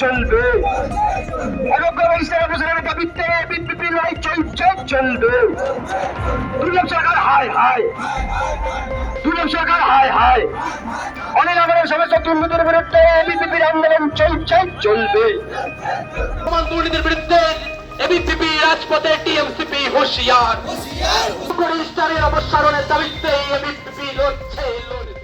চলবে। অনগ্র ইসলাম হোসেনের দাবিতে বিদ্যুৎ লড়াই চলছে চলবে। দুর্লভ সরকার হায় হায় দুর্লভ সরকার হায় হায় অনিল আমলের সমস্ত দুর্নীতির বিরুদ্ধে বিজেপির আন্দোলন চলছে চলবে দুর্নীতির বিরুদ্ধে রাজপথে টিএমসিপি হুঁশিয়ার। রেজিস্টারের অপসারণের দাবিতে লড়ছে লড়ছে।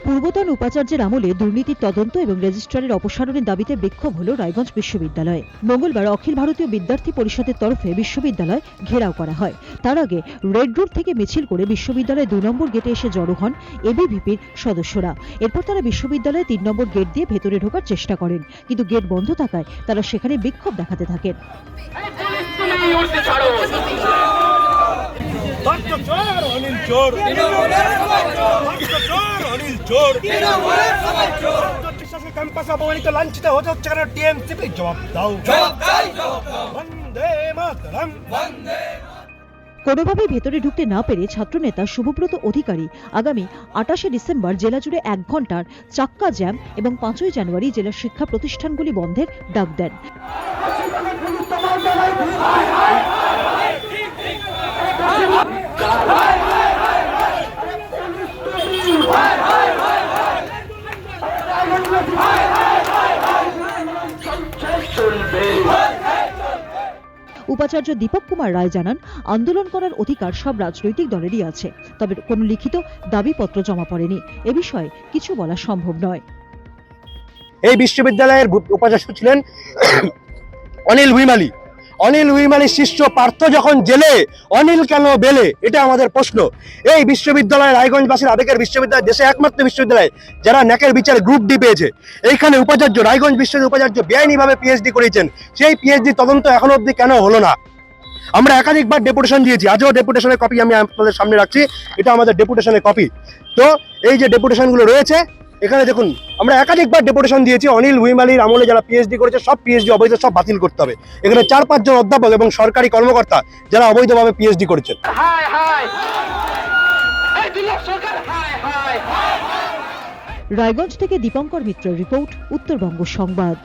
পূর্বতন উপাচার্যের আমলে দুর্নীতির তদন্ত এবং রেজিস্ট্রারের অপসারণের দাবিতে বিক্ষোভ হল রায়গঞ্জ বিশ্ববিদ্যালয়ে। মঙ্গলবার অখিল ভারতীয় বিদ্যার্থী পরিষদের তরফে বিশ্ববিদ্যালয় ঘেরাও করা হয়। তার আগে রেড রোড থেকে মিছিল করে বিশ্ববিদ্যালয়ে দু নম্বর গেটে এসে জড়ো হন এবিভিপির সদস্যরা। এরপর তারা বিশ্ববিদ্যালয়ে তিন নম্বর গেট দিয়ে ভেতরে ঢোকার চেষ্টা করেন। কিন্তু গেট বন্ধ থাকায় তারা সেখানে বিক্ষোভ দেখাতে থাকেন। তুমি উঠতে ছাড়ো ভ্রষ্টাচার অনিল চোর। ভ্রষ্টাচার অনিল চোর। শাসক ক্যাম্পাসে অপমানিত লাঞ্ছিত হতে হচ্ছে কেন? টিএমসিপি জবাব দাও। বন্দে মাতরম। কোনোভাবেই ভেতরে ঢুকতে না পেরে ছাত্রনেতা শুভব্রত অধিকারী আগামী আটাশে ডিসেম্বর জেলা জুড়ে এক ঘণ্টার চাক্কা জ্যাম এবং পাঁচই জানুয়ারি জেলার শিক্ষা প্রতিষ্ঠানগুলি বন্ধের ডাক দেন। উপাচার্য দীপক কুমার রায় জানান, আন্দোলন করার অধিকার সব রাজনৈতিক দলেরই আছে, তবে কোনো লিখিত দাবিপত্র জমা পড়েনি। এ বিষয়ে কিছু বলা সম্ভব নয়। এই বিশ্ববিদ্যালয়ের উপাচার্য ছিলেন অনিল উইমালি অনিল উইমালির শিষ্য পার্থ যখন জেলে, অনিল কেন বেলে? এটা আমাদের প্রশ্ন। এই বিশ্ববিদ্যালয় রায়গঞ্জবাসীর আবেগের বিশ্ববিদ্যালয় দেশে একমাত্র বিশ্ববিদ্যালয়, যারা ন্যাকের বিচারে গ্রুপ ডি পেয়েছে। এইখানে উপাচার্য, রায়গঞ্জ বিশ্ববিদ্যালয় উপাচার্য বেআইনিভাবে পিএইচডি করেছেন। সেই পিএইচডি তদন্ত এখনও অবধি কেন হলো না? আমরা একাধিকবার ডেপুটেশন দিয়েছি। আজও ডেপুটেশনের কপি আমি আপনাদের সামনে রাখছি। এটা আমাদের ডেপুটেশনের কপি তো এই যে ডেপুটেশনগুলো রয়েছে এখানে দেখুন আমরা একাধিকবার ডেপুটেশন দিয়েছি। অনিল উইমালির আমলে যারা পিএইচডি করেছে সব পিএইচডি অবৈধ সব বাতিল করতে হবে। এখানে চার পাঁচজন অধ্যাপক এবং সরকারি কর্মকর্তা যারা অবৈধভাবে পিএইচডি করেছেন। এই দুর্লভ সরকার রায়গঞ্জ থেকে দীপঙ্কর মিত্রের রিপোর্ট উত্তরবঙ্গ সংবাদ।